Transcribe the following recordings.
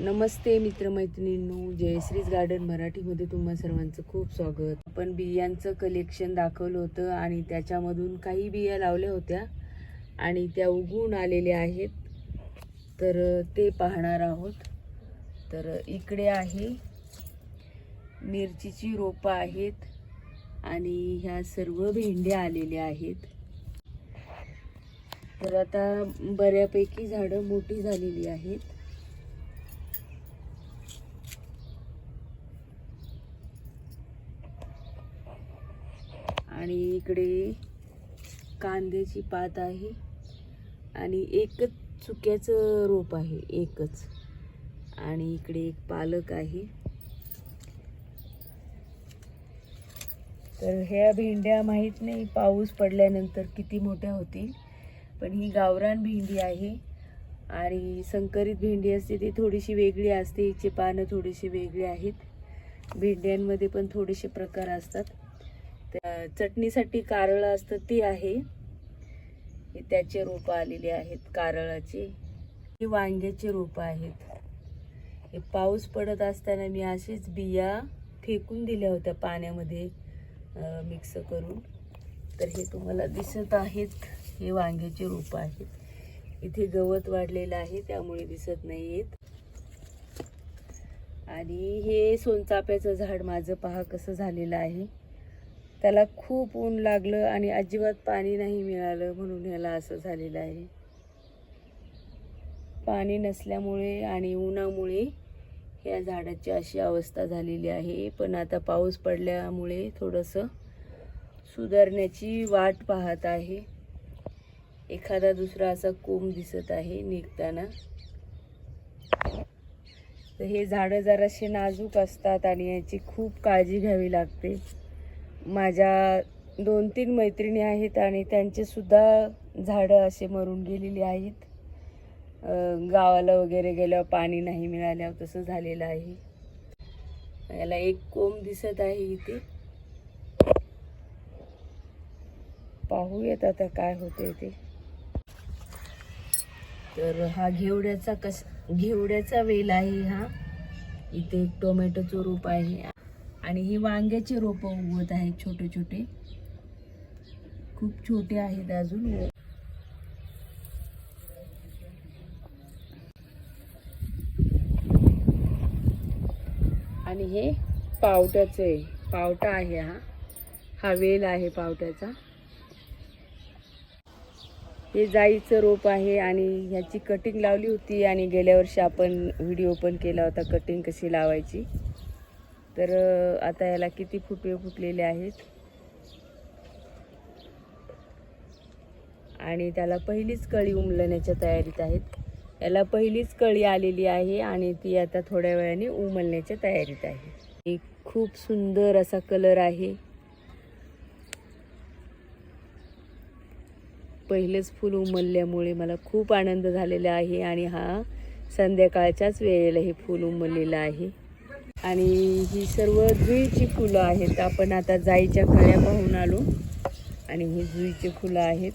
नमस्ते मित्रमैत्रिणींनो जयश्रीज garden मराठीमध्ये तुम्हा सर्वांचं खूप स्वागत. आपण बियांचं कलेक्शन दाखवलं होतं आणि त्याच्यामधून काही बिया लावल्या होत्या आणि त्या उगवून आलेल्या आहेत. तर ते पाहणार आहोत. तर इकडे आहे. मिरचीची रोपं आहेत आणि ह्या सर्व भेंड्या आलेल्या आहेत. तर आता बऱ्यापैकी झाडं मोठी झालेली आहेत. आणि इकडे कांद्याची पात आहे आणि एकच चुक्याचं रोप आहे एकच. आणि इकडे एक पालक आहे. तर ह्या भेंड्या माहीत नाही पाऊस पडल्यानंतर किती मोठ्या होतील. पण ही गावरान भेंडी आहे आणि संकरित भेंडी असते ती थोडीशी वेगळी असते. हिची पानं थोडीशी वेगळी आहेत. भेंड्यांमध्ये पण थोडेसे प्रकार असतात. त्या चटणीसाठी कारळं असतं ते आहे. हे त्याचे रोपं आलेले आहेत कारळाचे. हे वांग्याचे रोपं आहेत. हे पाऊस पडत असताना मी असेच बिया फेकून दिल्या होत्या पाण्यामध्ये मिक्स करून. तर हे तुम्हाला दिसत आहेत. हे वांग्याचे रोपं आहेत. इथे गवत वाढलेलं आहे त्यामुळे दिसत नाही येत आणि हे सोनचाफ्याचं झाड माझं पहा कसं झालेलं आहे. त्याला खूप ऊन लागलं आणि अजिबात पाणी नाही मिळालं म्हणून ह्याला असं झालेलं आहे. पाणी नसल्यामुळे आणि उन्हामुळे ह्या झाडाची अशी अवस्था झालेली आहे. पण आता पाऊस पडल्यामुळे थोडंसं सुधारण्याची वाट पाहत आहे. एखादा दुसरा असा कोंब दिसत आहे निघताना. तर हे झाडं जरासे नाजूक असतात आणि याची खूप काळजी घ्यावी लागते. माझ्या दोन तीन मैत्रिणी आहेत आणि त्यांचेसुद्धा झाडं असे मरून गेलेली आहेत. गावाला वगैरे गेल्यावर पाणी नाही मिळाल्यावर तसं झालेलं आहे. याला एक कोंब दिसत आहे इथे. पाहूयात आता काय होते ते. तर हा घेवड्याचा कस घेवड्याचा वेल आहे हा. इथे एक टोमॅटोचं रोप आहे. आणि ही वांग्याचे रोप उगवत आहेत छोटे छोटे. खूप छोटे आहेत अजून. आणि हे पावट्याचं आहे. पावटा आहे हा. हा वेल आहे पावट्याचा. हे जाईचं रोप आहे आणि ह्याची कटिंग लावली होती आणि गेल्या वर्षी आपण व्हिडिओ पण केला होता कटिंग कशी लावायची. तर आता याला किती फुटवे फुटलेले आहेत. आणि त्याला पहिलीच कळी उमलण्याच्या तयारीत आहेत. याला पहिलीच कळी आलेली आहे आणि ती आता थोड्या वेळाने उमलण्याच्या तयारीत आहे. एक खूप सुंदर असा कलर आहे. पहिलेच फुल उमलल्यामुळे मला खूप आनंद झालेला आहे आणि हा संध्याकाळच्याच वेळेला हे फूल उमललेलं आहे. आणि ही सर्व जुईची फुलं आहेत. आपण आता जाईच्या कळ्या पाहून आलो. आणि ही जुईची फुलं आहेत.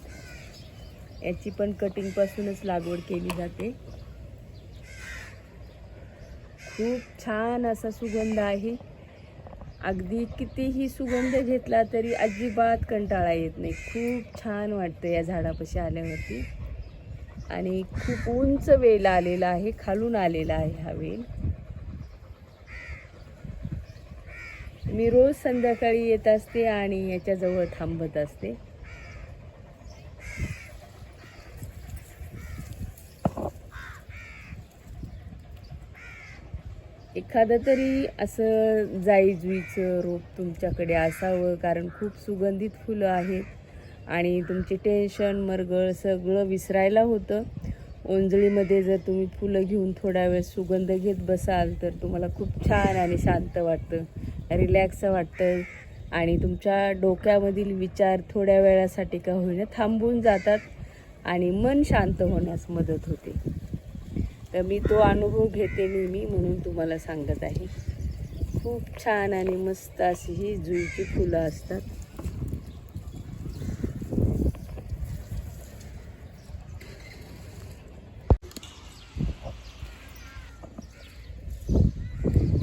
याची पण कटिंगपासूनच लागवड केली जाते. खूप छान असा सुगंध आहे. अगदी कितीही सुगंध घेतला तरी अजिबात कंटाळा येत नाही. खूप छान वाटतं या झाडापाशी आल्यावरती. आणि खूप उंच वेल आलेला आहे खालून आलेला आहे हा वेल. मी रोज संध्याकाळी येत असते आणि याच्याजवळ थांबत असते. एखादं तरी असं जाई जुईचं रोप तुमच्याकडे असावं कारण खूप सुगंधित फुलं आहेत आणि तुमचे टेन्शन मरगळ सगळं विसरायला होतं. ओंजळीमध्ये जर तुम्ही फुलं घेऊन थोडा वेळ सुगंध घेत बसाल तर तुम्हाला खूप छान आणि शांत वाटतं रिलॅक्स वाटतं आणि तुमच्या डोक्यामधील विचार थोड्या वेळासाठी का होईना थांबून जातात आणि मन शांत होण्यास मदत होते. तर मी तो अनुभव घेते नेहमी म्हणून तुम्हाला सांगत आहे. खूप छान आणि मस्त अशी ही जुईची फुलं असतात.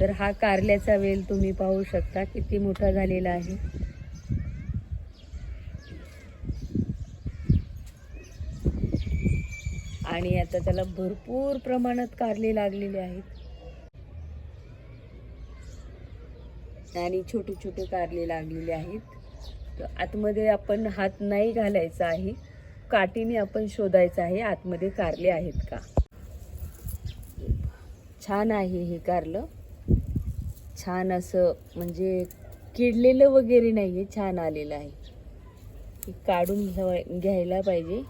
तर हा कारल्याचा वेल तुम्ही पाहू शकता किती मोठा झालेला आहे. आणि आता त्याला भरपूर प्रमाणात कारले लागलेले आहेत. आणि छोटे छोटे कारले लागलेले आहेत. तर आतमध्ये आपण हात नाही घालायचा आहे. काठीने आपण शोधायचं आहे आतमध्ये कारले आहेत का? छान आहे हे कारलं. छान असं म्हणजे किडलेलं वगैरे नाही आहे छान आलेलं आहे. हे काढून घ्यावा घ्यायला पाहिजे.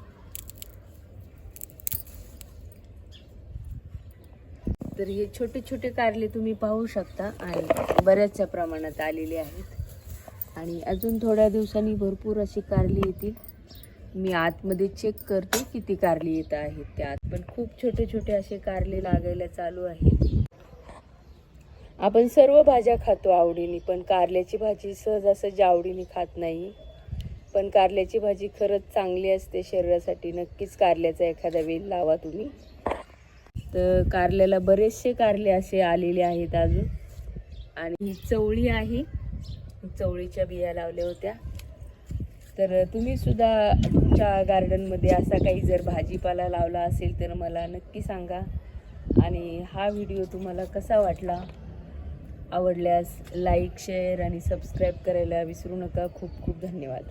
तर हे छोटे छोटे कारले तुम्ही पाहू शकता आणि बऱ्याचशा प्रमाणात आलेले आहेत. आणि अजून थोड्या दिवसांनी भरपूर अशी कारली येतील. मी आतमध्ये चेक करते किती कारली येत आहेत त्यात पण खूप छोटे छोटे असे कारले लागायला चालू आहेत. आपण सर्व भाज्या खातो आवडीने पण कारल्याची भाजी सहज आवडीने खात नाही पण कारल्याची भाजी खरंच चांगली असते शरीरासाठी. नक्कीच कारल्याचा एखादा वेल लावा तुम्ही. तर कारल्याला बरेचसे कारले असे आलेले आहेत अजून. आणि ही चवळी आहे. चवळीच्या बिया लावल्या होत्या. तर तुम्ही सुद्धा तुमच्या गार्डनमध्ये असा काही जर भाजीपाला लावला असेल तर मला नक्की सांगा. आणि हा व्हिडिओ तुम्हाला कसा वाटला? आवडल्यास लाईक शेअर आणि सबस्क्राईब करायला विसरू नका. खूप खूप धन्यवाद.